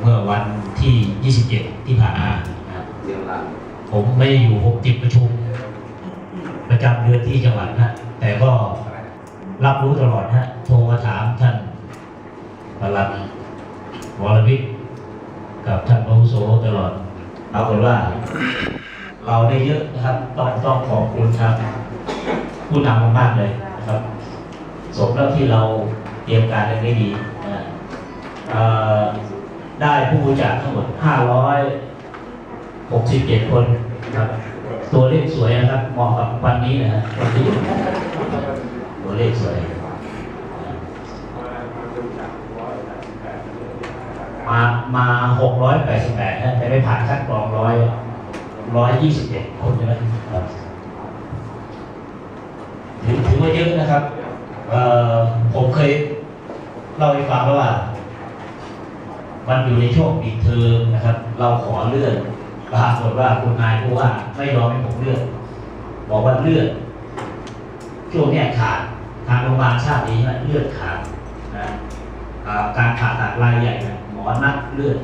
เมื่อวันที่ 27 ที่ผ่านมานะครับเรียงหลังผมไม่ได้อยู่ผมติดประชุม ประจำเดือนที่จังหวัดนะแต่ก็รับรู้ตลอดนะโทรมาถามท่านปลัดวรวิทย์กับท่านอาวุโสตลอดเอาเป็นว่า เราได้เยอะนะครับต้องต้องขอบคุณครับ ผู้นำมากๆเลยนะครับ สมแล้วที่เราเตรียมการกันได้ดีนะเอ่อ ได้ผู้บริจาคทั้งหมด 567 คนครับ ตัวเลขสวยนะครับเหมาะกับวันนี้นะฮะวันที่ตัวเลขสวย มามา 688นะแต่ไม่ผ่านคัดกรองร้อยร้อยยี่สิบเอ็ดคนใช่ไหมครับถือถือว่าเยอะนะครับ เอ่อผมเคยเล่าให้ฟังแล้วว่า มันอยู่ในช่วงปิดเทอมนะครับ เราขอเลื่อนปรากฏว่าคุณนายผู้ว่าไม่ยอมให้ผมเลื่อนบอกว่าเลื่อนช่วงนี้ขาดทางโรงพยาบาลทราบดีใช่ไหมเลือดขาดนะการผ่าตัดรายใหญ่นะหมอนัดเลือด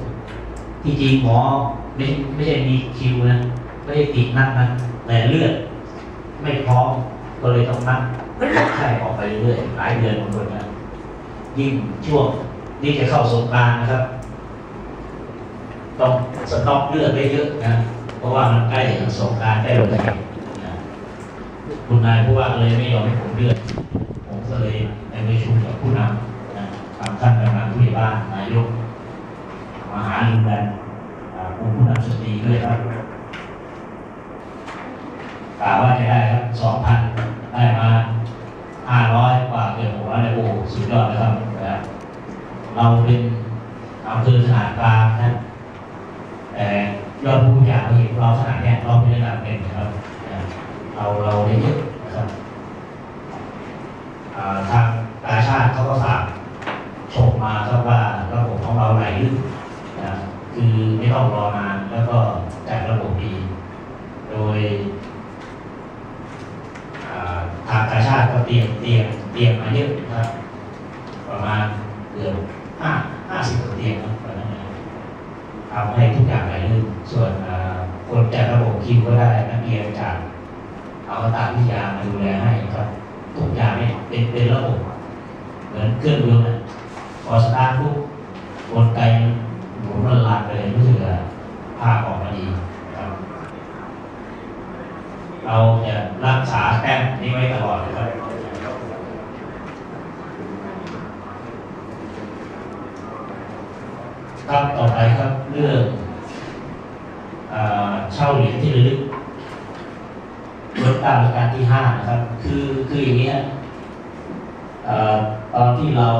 ที่จริงหมอไม่ไม่ใช่มีคิวนะไม่ได้ติดนัดนะแต่เลือด ไม่พร้อมก็เลยต้องนัดใช่ออกไปเรื่อยๆหลายเดือนบางคนนะยิ่งช่วงนี่จะเข้าสงกรานนะครับ ต้องสต็อกเลือดไว้เยอะนะ เพราะว่ามันใกล้ถึงสงกรารได้ลงไปนะคุณนายผู้ว่าเลยไม่ยอมให้ผมเลือด ผมก็เลยไปประชุมกับผู้นำนะทางท่านกำนันผู้ใหญ่บ้านนายกมาหาลือกันอ่ากลุ่มผู้นำสตรีด้วยครับกล่าวว่าจะได้ครับสองพันได้มาห้าร้อยกว่าเกือบหกร้อยเลยโอ้โหสุดยอดนะครับ เราเป็นอำเภอขนาดกลางนะ แต่ยอดผู้บริจาคเราเห็นเราขนาดเนี้ยเราเป็นระดับหนึ่งนะครับเราเราได้เยอะนะครับทางกาชาติเขาก็ฝากชมมาครับว่าระบบของเราไหลลื่นะคือไม่ต้องรอนานแล้วก็จัดระบบดี โดยทางกาชาติก็เตรียมเตรียมเตรียมมาเยอะนะครับ ประมาณเกือบห้าห้าสิบกว่าเตียงนะตอนนั้นนะ ทำให้ทุกอย่างไหลลื่นส่วนคนจากระบบคิวก็ได้นักเรียนจากเอาตามวิทยามาดูแลให้ครับทุกอย่างเนี่ยเป็นเป็นระบบ เหมือนเครื่องยนต์นะพอสตาร์ทปุ๊บกลไกหมุนมันลันไปเลยรู้สึกว่าภาพออกมาดีครับ เราจะรักษาแต้มนี้ไว้ตลอดนะครับ ครับต่อไปครับเรื่องเช่าเหรียญที่ระลึกลดตามการที่ห้านะครับ คือคืออย่างเงี้ยตอนที่เรา